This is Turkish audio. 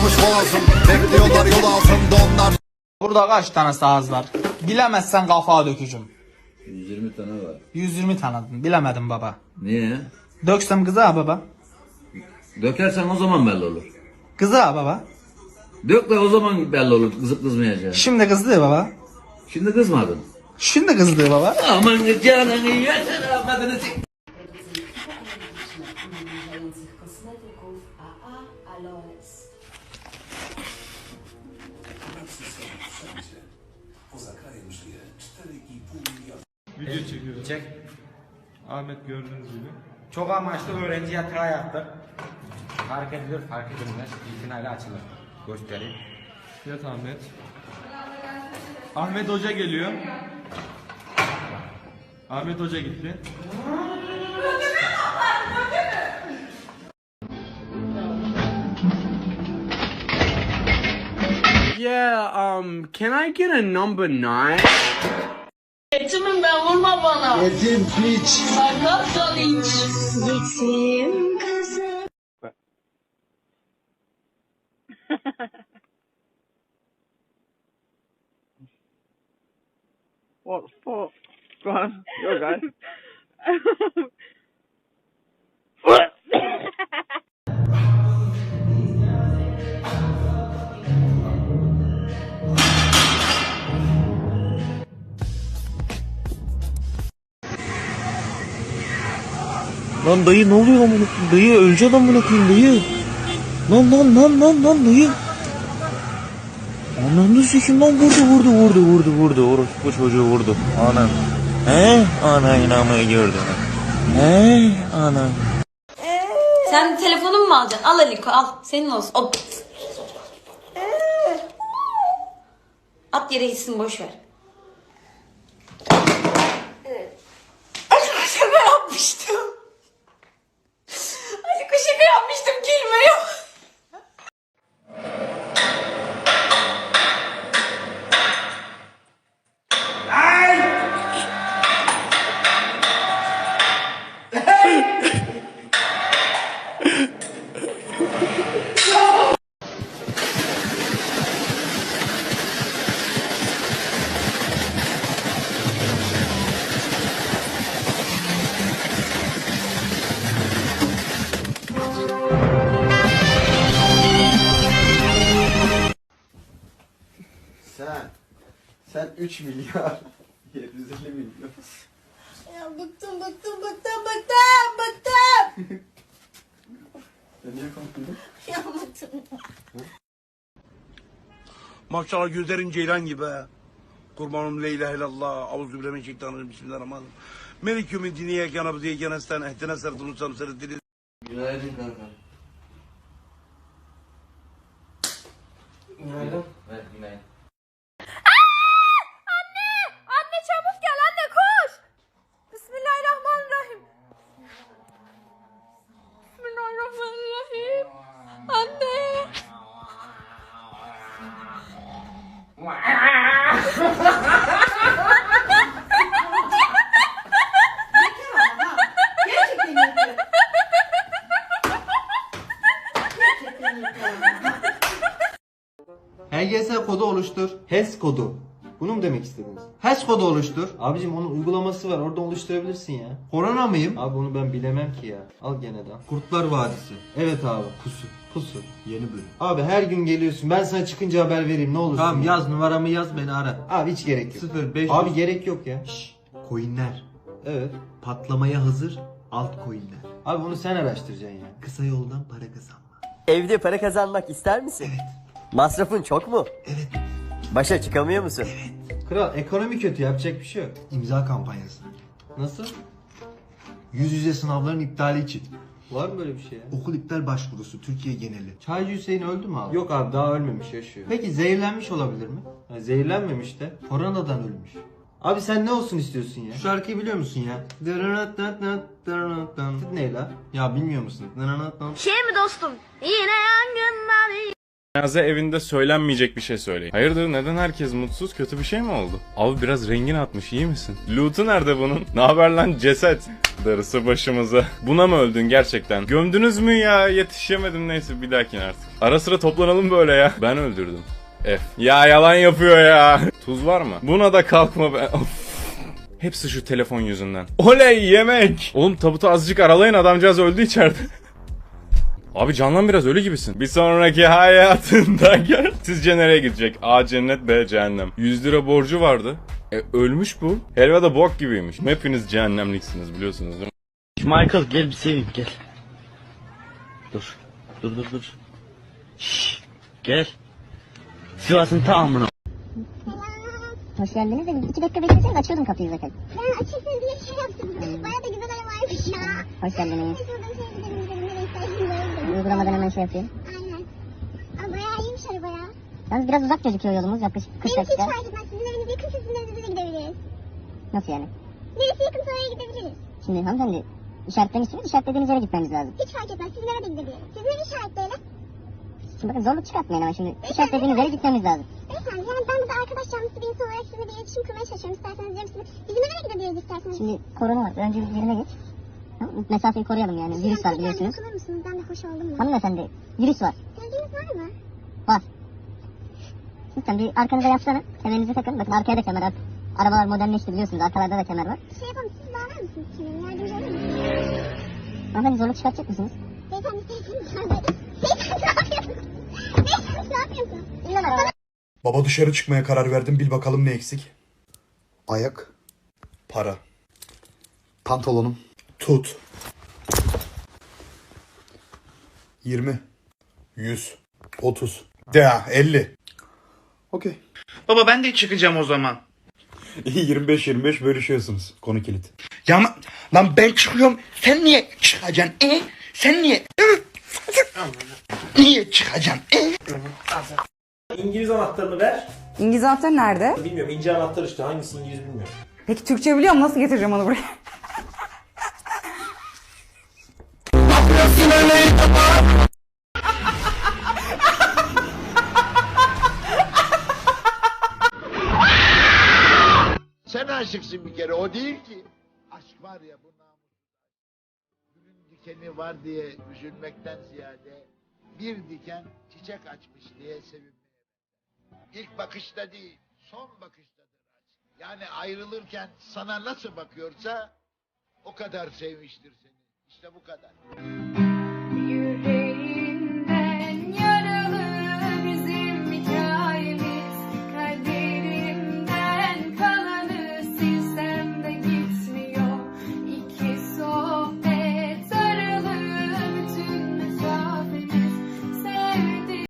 tıkamış boğazım Bekliyorlar yol altında onlar Burada kaç tane saz var? Bilemezsen kafa dökücüm. 120 tane var. 120 tanıdın. Bilemedim baba. Niye? Döksem kıza baba. Dökersen o zaman belli olur. Kıza baba. Dök de o zaman belli olur kızıp kızmayacağını. Şimdi kızdı baba. Şimdi kızmadın. Şimdi kızdı baba. Aman canını yeter afadını Video çekiyoruz. Çek. Ahmet gördüğünüz gibi. Çok amaçlı öğrenci yatağı yaptık. Fark edilir, fark edilmez. İtinayla açılır. Göstereyim. Yat Ahmet. Ahmet Hoca geliyor. Ahmet Hoca gitti. Yeah, um, can I get a number nine? Yetimin ben vurma bana. Yedim piç Sakat salinç. Yetim kızım. What the fuck? Go on, you guys. Lan dayı ne oluyor lan bunu? Dayı öleceksin amına koyayım dayı. Lan lan lan lan lan dayı. Ananı sikim lan vurdu vurdu vurdu vurdu vurdu. Orospu çocuğu vurdu. Anam. He? Ana inamı gördü. He? Ana. Sen telefonumu mu alacaksın? Al Aliko al. Senin olsun. Hop. At yere gitsin boş ver. Aliko şaka yapmıştım. Sen 3 milyar 750 milyon. Ya bıktım bıktım bıktım bıktım bıktım. Ya niye korktun? Ya bıktım. Maşallah gözlerin ceylan gibi ha. Kurbanım la ilahe illallah. Euzubillahimineşşeytanirracim. Bismillahirrahmanirrahim. Melik yevmin dini yekâne abdü yekâne estâne ehdine mustam sıratal dili. Günaydın kanka. Günaydın. Evet günaydın. HGS kodu oluştur. HES kodu. Bunu mu demek istediniz? HES kodu oluştur. Abicim onun uygulaması var. Orada oluşturabilirsin ya. Korona mıyım? Abi onu ben bilemem ki ya. Al gene de. Kurtlar Vadisi. Evet abi. Pusu. Pusu. Yeni bölüm. Abi her gün geliyorsun. Ben sana çıkınca haber vereyim ne olur. Tamam yaz numaramı yaz beni ara. Abi hiç gerek yok. 05 Abi gerek yok ya. Şşş. Coinler. Evet. Patlamaya hazır altcoinler. Abi bunu sen araştıracaksın ya. Kısa yoldan para kazanma. Evde para kazanmak ister misin? Evet. Masrafın çok mu? Evet. Başa çıkamıyor musun? Kral ekonomi kötü yapacak bir şey yok. İmza kampanyası. Nasıl? Yüz yüze sınavların iptali için. Var mı böyle bir şey ya? Okul iptal başvurusu Türkiye geneli. Çaycı Hüseyin öldü mü abi? Yok abi daha ölmemiş yaşıyor. Peki zehirlenmiş olabilir mi? Ha, zehirlenmemiş de koronadan ölmüş. Abi sen ne olsun istiyorsun ya? Şu şarkıyı biliyor musun ya? Ne la? Ya bilmiyor musun? Şey mi dostum? Yine yangınlar Cenaze evinde söylenmeyecek bir şey söyleyin. Hayırdır neden herkes mutsuz? Kötü bir şey mi oldu? Abi biraz rengin atmış iyi misin? Loot'u nerede bunun? Ne haber lan ceset? Darısı başımıza. Buna mı öldün gerçekten? Gömdünüz mü ya? Yetişemedim neyse bir dahakine artık. Ara sıra toplanalım böyle ya. Ben öldürdüm. F. Ya yalan yapıyor ya. Tuz var mı? Buna da kalkma be. Hepsi şu telefon yüzünden. Oley yemek. Oğlum tabutu azıcık aralayın adamcağız öldü içeride. Abi canlan biraz ölü gibisin. Bir sonraki hayatında gör. Sizce nereye gidecek? A cennet B cehennem. 100 lira borcu vardı. E ölmüş bu. Helva da bok gibiymiş. Hepiniz cehennemliksiniz biliyorsunuz değil mi? Michael gel bir seveyim gel. Dur. Dur dur dur. Şşş. Gel. Sivas'ın tamamını. Hoş geldiniz de iki dakika bekleseniz açıyordum kapıyı zaten. Ben açılsın diye şey yaptım. Baya da güzel arabaymış ya. Hoş geldiniz. Uygulamadan hemen şey yapayım. Aynen. Ama bayağı iyiymiş araba ya. Yalnız biraz uzak gözüküyor yolumuz yaklaşık 40 dakika. Benim hiç fark etmez. Sizin eviniz yakın sizin evinize de gidebiliriz. Nasıl yani? Neresi yakınsa oraya gidebiliriz. Şimdi hanımefendi işaretlemişsiniz işaretlediğiniz yere gitmemiz lazım. Hiç fark etmez. Sizin eve de gidebiliriz. Sizin evi işaretleyelim. Şimdi bakın zorluk çıkartmayın ama şimdi işaretlediğiniz yere gitmemiz lazım. Beyefendi yani ben burada arkadaş canlısı bir insan olarak sizinle bir iletişim kurmaya çalışıyorum. İsterseniz diyorum size. Bizim eve de gidebiliriz isterseniz. Şimdi korona var. Önce bir yerine geç. Mesafeyi koruyalım yani. Virüs var biliyorsunuz. Dokunur musunuz? Ben de hoş oldum? Hanımefendi virüs var. Sevginiz var mı? Var. Lütfen bir arkanıza yaslanın. Kemerinizi takın. Bakın arkaya da kemer artık. Arabalar modernleşti biliyorsunuz. Arkalarda da kemer var. Şey yapalım. Siz bağlar mısınız kemerimi? Yardımcı olur musunuz? Hanımefendi zorluk çıkartacak mısınız? Beyefendi telefonunuz var. Beyefendi ne yapıyorsunuz? Beyefendi ne yapıyorsunuz? İnan bana. Baba dışarı çıkmaya karar verdim. Bil bakalım ne eksik. Ayak. Para. Pantolonum. Tut. 20. 100. 30. Ya 50. Okey. Baba ben de çıkacağım o zaman. İyi 25-25 bölüşüyorsunuz. Konu kilit. Ya ama- lan ben çıkıyorum. Sen niye çıkacaksın? E? Sen niye? niye çıkacaksın? E? İngiliz anahtarını ver. İngiliz anahtar nerede? Bilmiyorum ince anahtar işte hangisi İngiliz bilmiyorum. Peki Türkçe biliyorum nasıl getireceğim onu buraya? Sen aşıksın bir kere o değil ki. Aşk var ya bu namussuz. Gülün dikeni var diye üzülmekten ziyade bir diken çiçek açmış diye sevinmeye. İlk bakışta değil, son bakıştadır aşk. Yani ayrılırken sana nasıl bakıyorsa o kadar sevmiştir seni. İşte bu kadar. You.